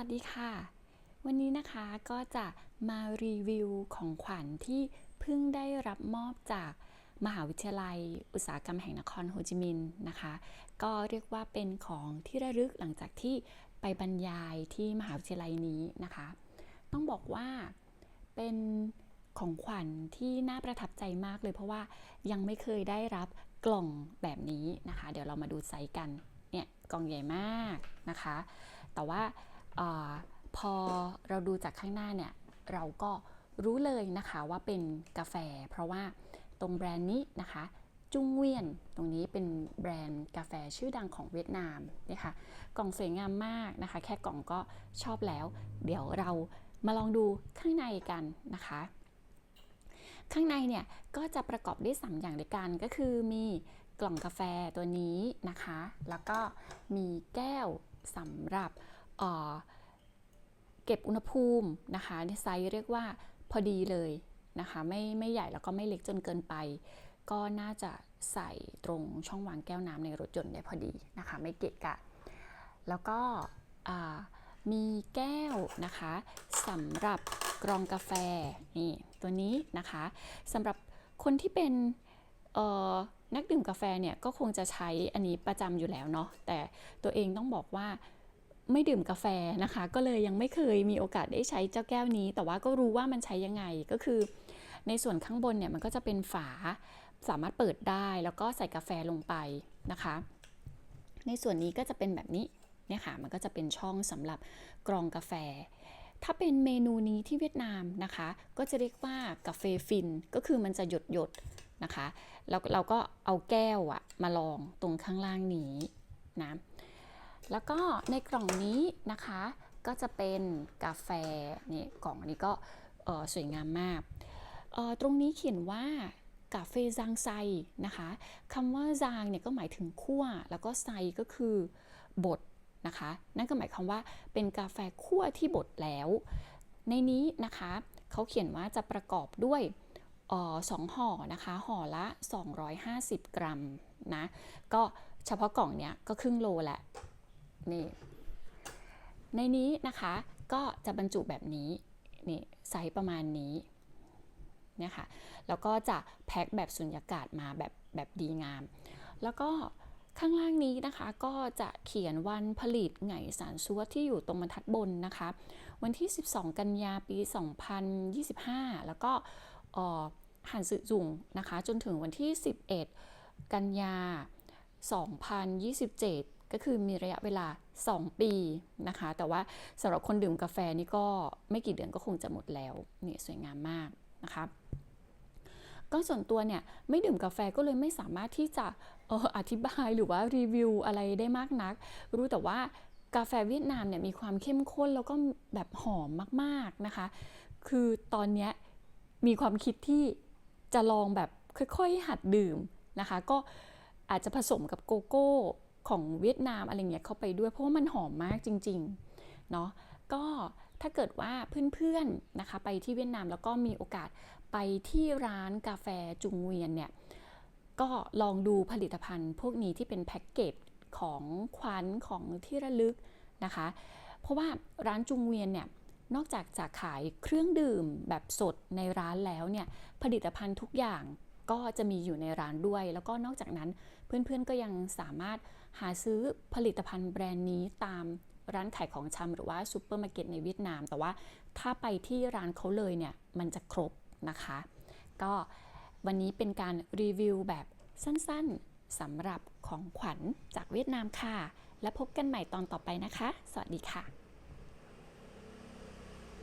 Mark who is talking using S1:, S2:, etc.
S1: วัสดีค่ะ วันนี้นะคะก็จะมารีวิวของขวัญที่เพิ่งได้รับมอบจากมหาวิทยาลัย อุตสาหกรรมแห่งนครโฮจิมินห์นะคะ ก็เรียกว่าเป็นของที่ระลึกหลังจากที่ไปบรรยายที่มหาวิทยาลัยนี้นะคะ ต้องบอกว่าเป็นของขวัญที่น่าประทับใจมากเลยเพราะว่ายังไม่เคยได้รับกล่องแบบนี้นะคะ เดี๋ยวเรามาดูไซส์กันเนี่ยกล่องใหญ่มากนะคะ แต่ว่า อพอเราดูจากข้างหน้าเนี่ยเราก็รู้เลยนะคะว่าเป็นกาแฟ เพราะว่าตรงแบรนด์นี้นะคะ จุงเวียนตรงนี้เป็นแบรนด์กาแฟชื่อดังของเวียดนามนะคะกล่องสวยงามมากนะคะ แค่กล่องก็ชอบแล้ว เดี๋ยวเรามาลองดูข้างในกันนะคะ ข้างในเนี่ยก็จะประกอบด้วย3อย่างด้วยกันก็คือมีกล่องกาแฟตัวนี้นะคะ แล้วก็มีแก้วสำหรับ เก็บอุณหภูมินะคะในไซส์เรียกว่าพอดีเลยนะคะไม่ไม่ใหญ่แล้วก็ไม่เล็กจนเกินไป ก็น่าจะใส่ตรงช่องวางแก้วน้ำในรถยนต์ได้พอดีนะคะไม่เกะกะ แล้วก็มีแก้วนะคะสำหรับกรองกาแฟนี่ตัวนี้นะคะสำหรับคนที่เป็นนักดื่มกาแฟเนี่ยก็คงจะใช้อันนี้ประจำอยู่แล้วเนาะแต่ตัวเองต้องบอกว่า ไม่ดื่มกาแฟนะคะ ก็เลยยังไม่เคยมีโอกาสได้ใช้เจ้าแก้วนี้ แต่ว่าก็รู้ว่ามันใช้ยังไงก็คือ ในส่วนข้างบนเนี่ยมันก็จะเป็นฝาสามารถเปิดได้แล้วก็ใส่กาแฟลงไปนะคะ ในส่วนนี้ก็จะเป็นแบบนี้เนี่ยค่ะมันก็จะเป็นช่องสำหรับกรองกาแฟ ถ้าเป็นเมนูนี้ที่เวียดนามนะคะ ก็จะเรียกว่ากาแฟฟินก็คือมันจะหยดหยดๆนะคะแล้วเราก็เอาแก้วอะมาลองตรงข้างล่างนี้นะ แล้วก็ในกล่องนี้นะคะก็จะเป็นกาแฟนี่กล่องอันนี้ก็สวยงามมาก ตรงนี้เขียนว่ากาเฟซางไซนะคะคำว่าซางเนี่ยก็หมายถึงคั่ว แล้วก็ไซก็คือบดนะคะ นั่นก็หมายความว่าเป็นกาแฟคั่วที่บดแล้ว ในนี้นะคะเขาเขียนว่าจะประกอบด้วยออสองห่อนะคะห่อละ 250 กรัมนะก็เฉพาะกล่องเนี้ยก็ครึ่งโลแหละ นี่ในนี้นะคะก็จะบรรจุแบบนี้นี่ไซส์ประมาณนี้เนี่ยค่ะแล้วก็จะแพ็คแบบสุญญากาศมาแบบแบบดีงาม แล้วก็ข้างล่างนี้นะคะก็จะเขียนวันผลิตไงสารซัวที่อยู่ตรงบรรทัดบนนะคะ วันที่ 12 กันยาปี 2025 แล้วก็อ่อหันสึจุงนะคะ จนถึงวันที่ 11 กันยา 2027 ก็คือมีระยะเวลา 2 ปีนะคะ แต่ว่าสำหรับคนดื่มกาแฟนี่ก็ไม่กี่เดือนก็คงจะหมดแล้วนี่สวยงามมากนะคะก็ส่วนตัวเนี่ยไม่ดื่มกาแฟก็เลยไม่สามารถที่จะอออธิบายหรือว่ารีวิวอะไรได้มากนัก รู้แต่ว่ากาแฟเวียดนามเนี่ยมีความเข้มข้นแล้วก็แบบหอมมากๆนะคะ คือตอนนี้มีความคิดที่จะลองแบบค่อยๆหัดดื่มนะคะ ก็อาจจะผสมกับโกโก้ ของเวียดนามอะไรเงี้ยเข้าไปด้วย เพราะว่ามันหอมมากจริงๆเนาะก็ถ้าเกิดว่าเพื่อนๆนะคะไปที่เวียดนามแล้วก็มีโอกาสไปที่ร้านกาแฟจุงเวียนเนี่ยก็ลองดูผลิตภัณฑ์ พวกนี้ที่เป็นแพ็กเกจของขวัญของที่ระลึกนะคะ เพราะว่าร้านจุงเวียนเนี่ยนอกจากจะขายเครื่องดื่มแบบสดในร้านแล้วเนี่ยผลิตภัณฑ์ทุกอย่าง ก็จะมีอยู่ในร้านด้วย แล้วก็นอกจากนั้นเพื่อนๆก็ยังสามารถหาซื้อผลิตภัณฑ์แบรนด์นี้ตามร้านขายของชำหรือว่าซูเปอร์มาร์เก็ตในเวียดนาม แต่ว่าถ้าไปที่ร้านเขาเลยเนี่ยมันจะครบนะคะ ก็วันนี้เป็นการรีวิวแบบสั้นๆสำหรับของขวัญจากเวียดนามค่ะ และพบกันใหม่ตอนต่อไปนะคะ สวัสดีค่ะ